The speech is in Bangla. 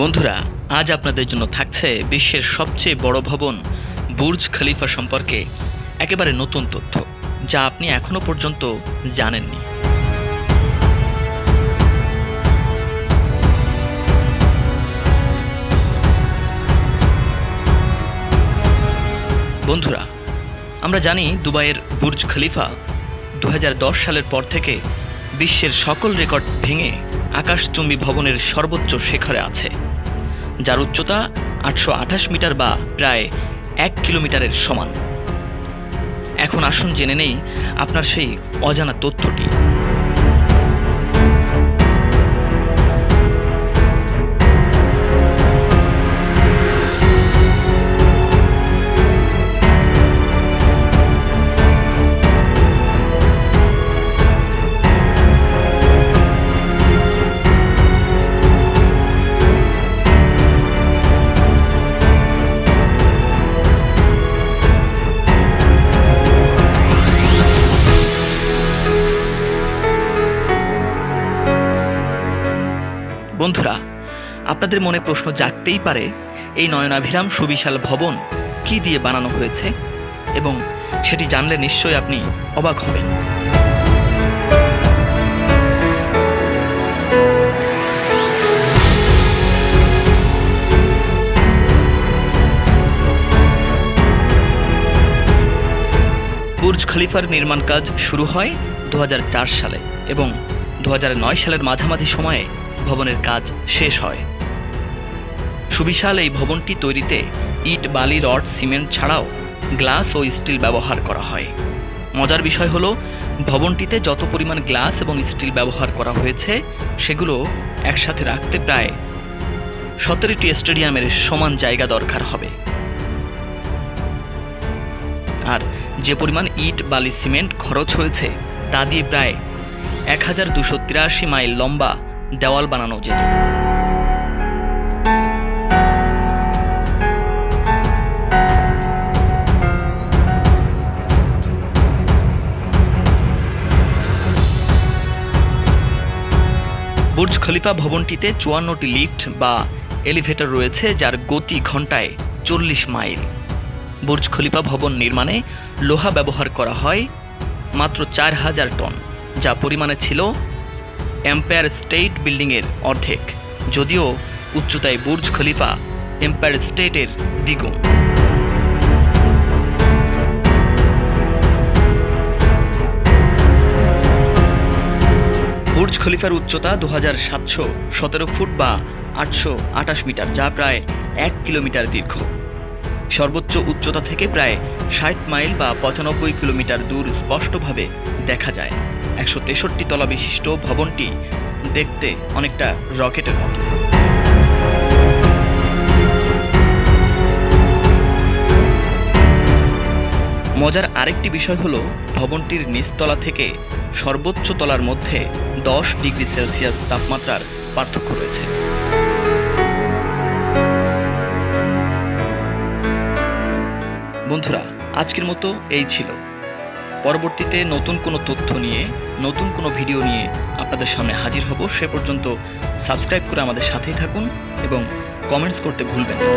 বন্ধুরা, আজ আপনাদের জন্য থাকছে বিশ্বের সবচেয়ে বড় ভবন, বুর্জ খলিফা সম্পর্কে একেবারে নতুন তথ্য, যা আপনি এখনও পর্যন্ত জানেননি। বন্ধুরা, আমরা জানি দুবাইয়ের বুর্জ খলিফা দু হাজার দশ সালের পর থেকে বিশ্বের সকল রেকর্ড ভেঙে আকাশচুম্বী ভবনের সর্বোচ্চ শিখরে আছে, যার উচ্চতা আটশো আঠাশ মিটার বা প্রায় এক কিলোমিটারের সমান। এখন আসুন জেনে নেই আপনার সেই অজানা তথ্যটি। বন্ধুরা, আপনাদের মনে প্রশ্ন জাগতেই পারে, এই নয়নাভিরাম সুবিশাল ভবন কি দিয়ে বানানো হয়েছে? এবং সেটি জানলে নিশ্চয়ই আপনি অবাক হবেন। বুর্জ খলিফার নির্মাণ কাজ শুরু হয় দু হাজার চার সালে এবং দু হাজার নয় সালের মাঝামাঝি সময়ে ভবনের কাজ শেষ হয়। সুবিশাল এই ভবনটি তৈরিতে ইট, বালি, রড, সিমেন্ট ছাড়াও গ্লাস ও স্টিল ব্যবহার করা হয়। মজার বিষয় হলো, ভবনটিতে যত পরিমাণ গ্লাস এবং স্টিল ব্যবহার করা হয়েছে, সেগুলো একসাথে রাখতে প্রায় সতেরোটি স্টেডিয়ামের সমান জায়গা দরকার হবে। আর যে পরিমাণ ইট, বালি, সিমেন্ট খরচ হয়েছে, তা দিয়ে প্রায় এক হাজার দুশো তিরাশি মাইল লম্বা দেওয়াল বানানো যেত। বুর্জ খলিফা ভবনটিতে চুয়ান্নটি লিফট বা এলিভেটর রয়েছে, যার গতি ঘন্টায় চল্লিশ মাইল। বুর্জ খলিফা ভবন নির্মাণে লোহা ব্যবহার করা হয় মাত্র চার হাজার টন, যা পরিমাণে ছিল এম্পায়ার স্টেট বিল্ডিংয়ের অর্ধেক, যদিও উচ্চতায় বুর্জ খলিফা এম্পায়ার স্টেটের দ্বিগুণ। বুর্জ খলিফার উচ্চতা দু হাজার সাতশো সতেরো ফুট বা আটশো আটাশ মিটার, যা প্রায় এক কিলোমিটার দীর্ঘ। সর্বোচ্চ উচ্চতা থেকে প্রায় ষাট মাইল বা পঁচানব্বই কিলোমিটার দূর স্পষ্টভাবে দেখা যায়। একশো তেষট্টি তলা বিশিষ্ট ভবনটি দেখতে অনেকটা রকেটের মতো। মজার আরেকটি বিষয় হলো, ভবনটির নিচতলা থেকে সর্বোচ্চ তলার মধ্যে দশ ডিগ্রি সেলসিয়াস তাপমাত্রার পার্থক্য রয়েছে। বন্ধুরা, আজকের মতো এই ছিল। পরবর্তীতে নতুন কোনো তথ্য নিয়ে, নতুন কোনো ভিডিও নিয়ে আপনাদের সামনে হাজির হব। সে পর্যন্ত সাবস্ক্রাইব করে আমাদের সাথেই থাকুন এবং কমেন্টস করতে ভুলবেন না।